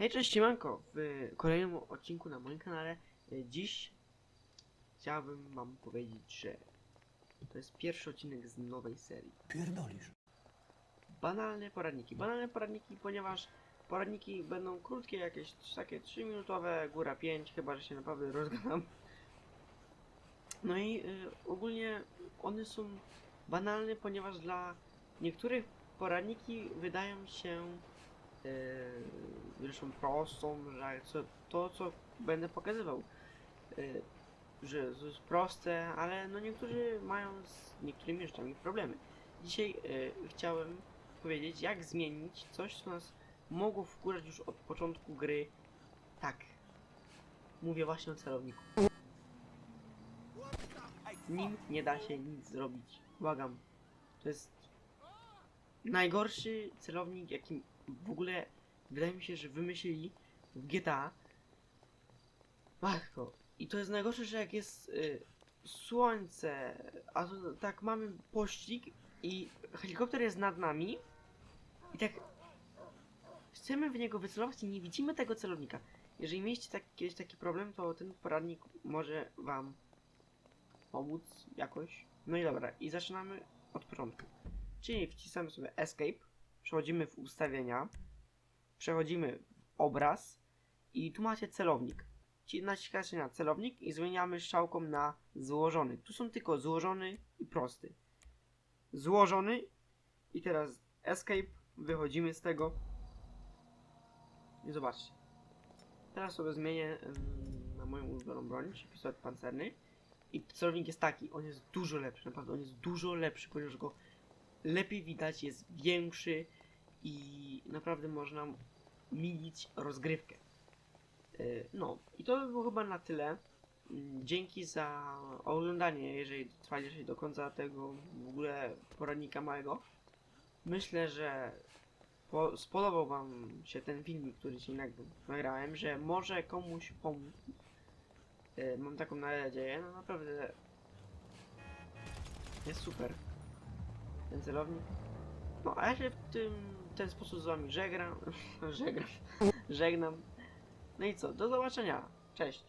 Hej, cześć, siemanko! W kolejnym odcinku na moim kanale e, dziś chciałbym wam powiedzieć, że to jest pierwszy odcinek z nowej serii. Pierdolisz. Banalne poradniki. Banalne poradniki, ponieważ poradniki będą krótkie, jakieś takie 3 minutowe, góra 5, chyba że się naprawdę rozgadam. No i y, ogólnie one są banalne, ponieważ dla niektórych poradniki wydają się zresztą prostą, że co, to co będę pokazywał, yy, że jest proste, ale no niektórzy mają z niektórymi rzeczami problemy. Dzisiaj yy, chciałem powiedzieć, jak zmienić coś, co nas mogło wkurzać już od początku gry. Tak. Mówię właśnie o celowniku. Nim nie da się nic zrobić. Błagam. To jest najgorszy celownik, jaki w ogóle wydaje mi się, że wymyślili w GTA. Matko. I to jest najgorsze, że jak jest y, słońce, a to, tak mamy pościg i helikopter jest nad nami i tak chcemy w niego wycelować i nie widzimy tego celownika. Jeżeli mieliście tak, kiedyś taki problem, to ten poradnik może wam pomóc jakoś. No i dobra, i zaczynamy od początku. Czyli wcisamy sobie Escape, przechodzimy w ustawienia, przechodzimy w obraz i tu macie celownik. Ci naciskacie na celownik i zmieniamy strzałką na złożony. Tu są tylko złożony i prosty. Złożony i teraz Escape, wychodzimy z tego. I zobaczcie. Teraz sobie zmienię na moją ulubioną broń, czyli pistolet pancerny. I celownik jest taki, on jest dużo lepszy, naprawdę on jest dużo lepszy, ponieważ go lepiej widać, jest większy i naprawdę można milić rozgrywkę. Yy, No, i to by było chyba na tyle. Mm, Dzięki za oglądanie, jeżeli trwaliście do końca tego w ogóle poradnika małego. Myślę, że po, spodobał wam się ten filmik, który dzisiaj nag- nagrałem, że może komuś pomóc. Yy, Mam taką nadzieję, no naprawdę jest super ten celownik. No a ja się w tym ten sposób z wami żegnam, żegnam, żegnam. No i co, do zobaczenia, cześć.